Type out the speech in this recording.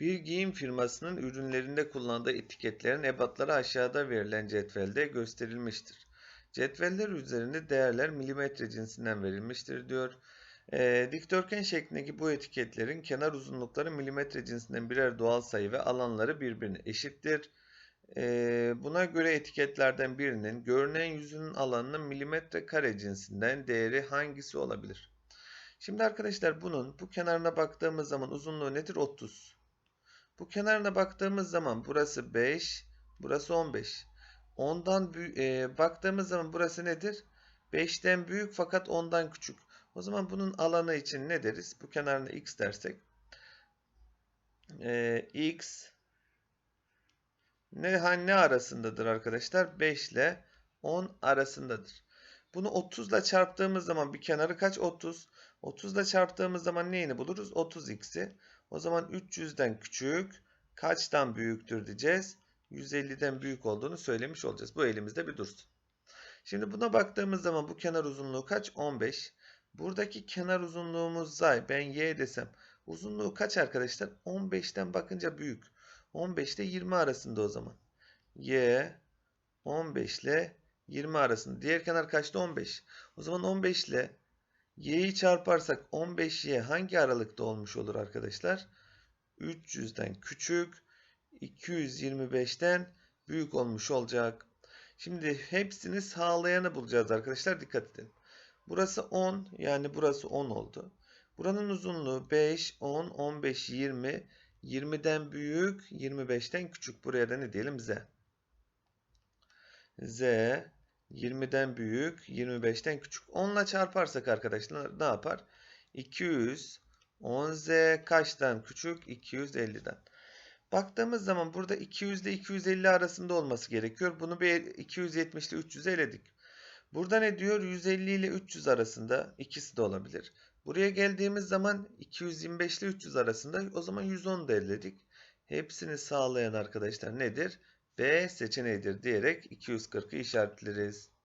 Bir giyim firmasının ürünlerinde kullandığı etiketlerin ebatları aşağıda verilen cetvelde gösterilmiştir. Cetveller üzerinde değerler milimetre cinsinden verilmiştir diyor. Ee, dikdörtgen şeklindeki bu etiketlerin kenar uzunlukları milimetre cinsinden birer doğal sayı ve alanları birbirine eşittir. Ee, buna göre etiketlerden birinin görünen yüzünün alanının milimetre kare cinsinden değeri hangisi olabilir? Şimdi arkadaşlar bunun bu kenarına baktığımız zaman uzunluğu nedir? 30. Bu kenarına baktığımız zaman burası 5, burası 15. Ondan büyük, baktığımız zaman burası nedir? 5'ten büyük fakat 10'dan küçük. O zaman bunun alanı için ne deriz? Bu kenarına x dersek. E, x ne, ne arasındadır arkadaşlar? 5 ile 10 arasındadır. Bunu 30 ile çarptığımız zaman bir kenarı kaç? 30. 30 ile çarptığımız zaman neyini buluruz? 30x'i. O zaman 300'den küçük kaçtan büyüktür diyeceğiz. 150'den büyük olduğunu söylemiş olacağız. Bu elimizde bir dursun. Şimdi buna baktığımız zaman bu kenar uzunluğu kaç? 15. Buradaki kenar uzunluğumuz zay. Ben y desem. Uzunluğu kaç arkadaşlar? 15'ten bakınca büyük. 15 ile 20 arasında o zaman. Y 15 ile 20 arasında. Diğer kenar kaçtı? 15. O zaman 15 ile y'yi çarparsak 15y hangi aralıkta olmuş olur arkadaşlar? 300'den küçük, 225'ten büyük olmuş olacak. Şimdi hepsini sağlayanı bulacağız arkadaşlar. Dikkat edin. Burası 10 yani burası 10 oldu. Buranın uzunluğu 5, 10, 15, 20. 20'den büyük, 25'ten küçük. Buraya da ne diyelim? Z. Z 20'den büyük, 25'ten küçük. 10 ile çarparsak arkadaşlar ne yapar? 200 10z kaçtan küçük? 250'den. Baktığımız zaman burada 200 ile 250 arasında olması gerekiyor. Bunu bir 270 ile 300'e eledik. Burada ne diyor? 150 ile 300 arasında. ikisi de olabilir. Buraya geldiğimiz zaman 225 ile 300 arasında. O zaman 110 da eledik. Hepsini sağlayan arkadaşlar nedir? B seçeneğidir diyerek 240'ı işaretleriz.